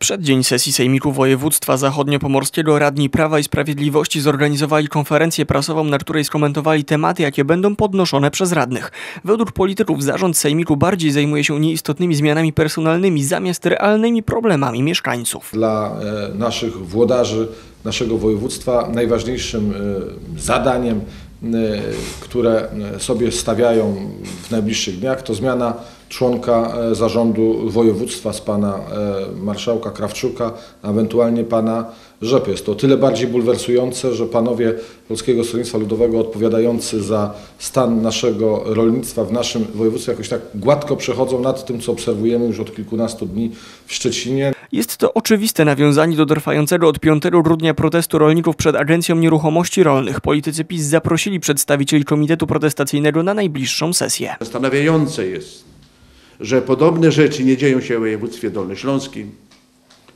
przeddzień sesji Sejmiku Województwa Zachodniopomorskiego radni Prawa i Sprawiedliwości zorganizowali konferencję prasową, na której skomentowali tematy, jakie będą podnoszone przez radnych. Według polityków zarząd Sejmiku bardziej zajmuje się nieistotnymi zmianami personalnymi zamiast realnymi problemami mieszkańców. Dla e, naszych włodarzy naszego województwa najważniejszym e, zadaniem, które e, sobie stawiają w najbliższych dniach, to zmiana członka e, zarządu województwa z pana e, marszałka Krawczuka, a ewentualnie pana Rzepy. Jest to o tyle bardziej bulwersujące, że panowie Polskiego Stronnictwa Ludowego odpowiadający za stan naszego rolnictwa w naszym województwie jakoś tak gładko przechodzą nad tym, co obserwujemy już od kilkunastu dni w Szczecinie. Jest to oczywiste nawiązanie do trwającego od 5 grudnia protestu rolników przed Agencją Nieruchomości Rolnych. Politycy PiS zaprosili przedstawicieli Komitetu Protestacyjnego na najbliższą sesję. Zastanawiające jest, że podobne rzeczy nie dzieją się w województwie dolnośląskim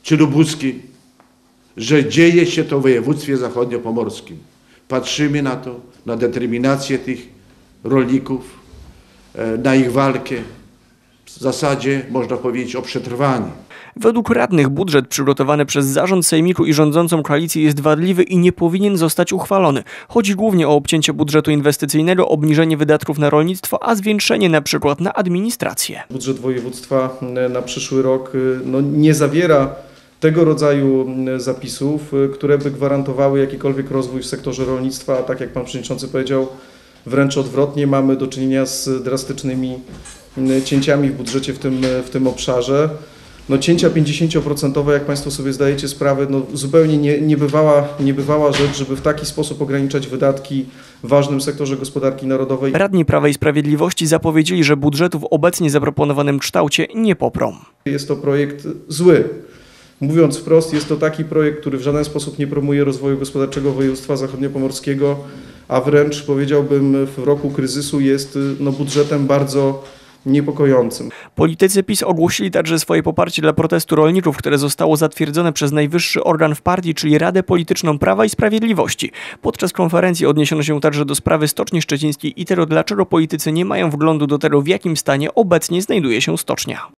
czy lubuskim, że dzieje się to w województwie zachodniopomorskim. Patrzymy na to, na determinację tych rolników, e, na ich walkę. W zasadzie można powiedzieć o przetrwanie. Według radnych budżet przygotowany przez zarząd Sejmiku i rządzącą koalicję jest wadliwy i nie powinien zostać uchwalony. Chodzi głównie o obcięcie budżetu inwestycyjnego, obniżenie wydatków na rolnictwo, a zwiększenie na przykład na administrację. Budżet województwa e, na przyszły rok e, no, nie zawiera tego rodzaju zapisów, e, które by gwarantowały jakikolwiek rozwój w sektorze rolnictwa, a tak jak Pan Przewodniczący powiedział, wręcz odwrotnie, mamy do czynienia z drastycznymi cięciami w budżecie w tym, w tym obszarze. No, cięcia 50%, jak Państwo sobie zdajecie sprawę, no, zupełnie nie, niebywała, niebywała rzecz, żeby w taki sposób ograniczać wydatki w ważnym sektorze gospodarki narodowej. Radni Prawa i Sprawiedliwości zapowiedzieli, że budżetu w obecnie zaproponowanym kształcie nie poprą. Jest to projekt zły. Mówiąc wprost, jest to taki projekt, który w żaden sposób nie promuje rozwoju gospodarczego województwa zachodniopomorskiego, a wręcz powiedziałbym w roku kryzysu jest no, budżetem bardzo niepokojącym. Politycy PiS ogłosili także swoje poparcie dla protestu rolników, które zostało zatwierdzone przez najwyższy organ w partii, czyli Radę Polityczną Prawa i Sprawiedliwości. Podczas konferencji odniesiono się także do sprawy Stoczni Szczecińskiej i tego, dlaczego politycy nie mają wglądu do tego, w jakim stanie obecnie znajduje się stocznia.